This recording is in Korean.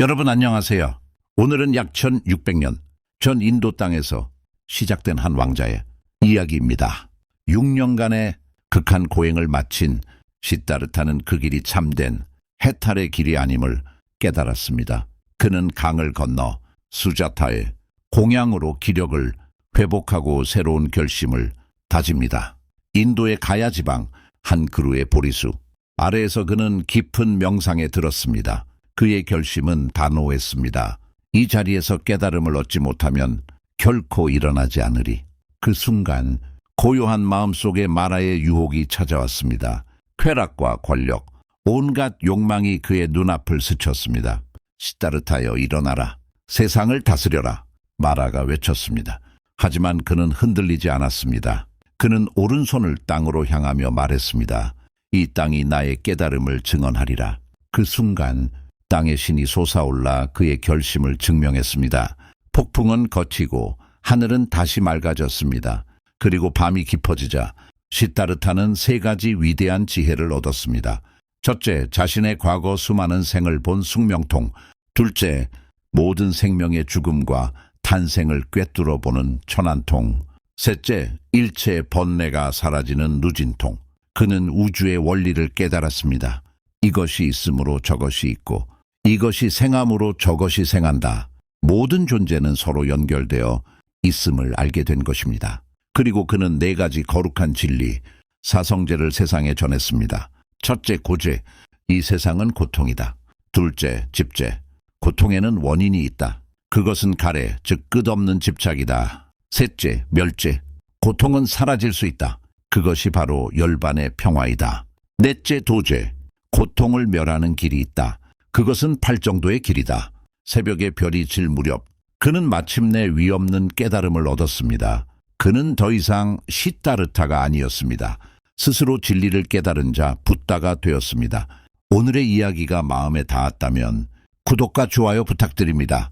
여러분 안녕하세요. 오늘은 약 1600년 전 인도 땅에서 시작된 한 왕자의 이야기입니다. 6년간의 극한 고행을 마친 시타르타는 그 길이 참된 해탈의 길이 아님을 깨달았습니다. 그는 강을 건너 수자타의 공양으로 기력을 회복하고 새로운 결심을 다집니다. 인도의 가야 지방 한 그루의 보리수 아래에서 그는 깊은 명상에 들었습니다. 그의 결심은 단호했습니다. 이 자리에서 깨달음을 얻지 못하면 결코 일어나지 않으리. 그 순간 고요한 마음속에 마라의 유혹이 찾아왔습니다. 쾌락과 권력, 온갖 욕망이 그의 눈앞을 스쳤습니다. 시타르타여 일어나라. 세상을 다스려라. 마라가 외쳤습니다. 하지만 그는 흔들리지 않았습니다. 그는 오른손을 땅으로 향하며 말했습니다. 이 땅이 나의 깨달음을 증언하리라. 그 순간 땅의 신이 솟아올라 그의 결심을 증명했습니다. 폭풍은 거치고 하늘은 다시 맑아졌습니다. 그리고 밤이 깊어지자 시타르타는 세 가지 위대한 지혜를 얻었습니다. 첫째, 자신의 과거 수많은 생을 본 숙명통. 둘째, 모든 생명의 죽음과 탄생을 꿰뚫어 보는 천안통. 셋째, 일체의 번뇌가 사라지는 누진통. 그는 우주의 원리를 깨달았습니다. 이것이 있으므로 저것이 있고, 이것이 생함으로 저것이 생한다. 모든 존재는 서로 연결되어 있음을 알게 된 것입니다. 그리고 그는 네 가지 거룩한 진리, 사성제를 세상에 전했습니다. 첫째, 고제. 이 세상은 고통이다. 둘째, 집제. 고통에는 원인이 있다. 그것은 가래, 즉 끝없는 집착이다. 셋째, 멸제. 고통은 사라질 수 있다. 그것이 바로 열반의 평화이다. 넷째, 도제. 고통을 멸하는 길이 있다. 그것은 팔 정도의 길이다. 새벽에 별이 질 무렵 그는 마침내 위없는 깨달음을 얻었습니다. 그는 더 이상 시따르타가 아니었습니다. 스스로 진리를 깨달은 자 붓다가 되었습니다. 오늘의 이야기가 마음에 닿았다면 구독과 좋아요 부탁드립니다.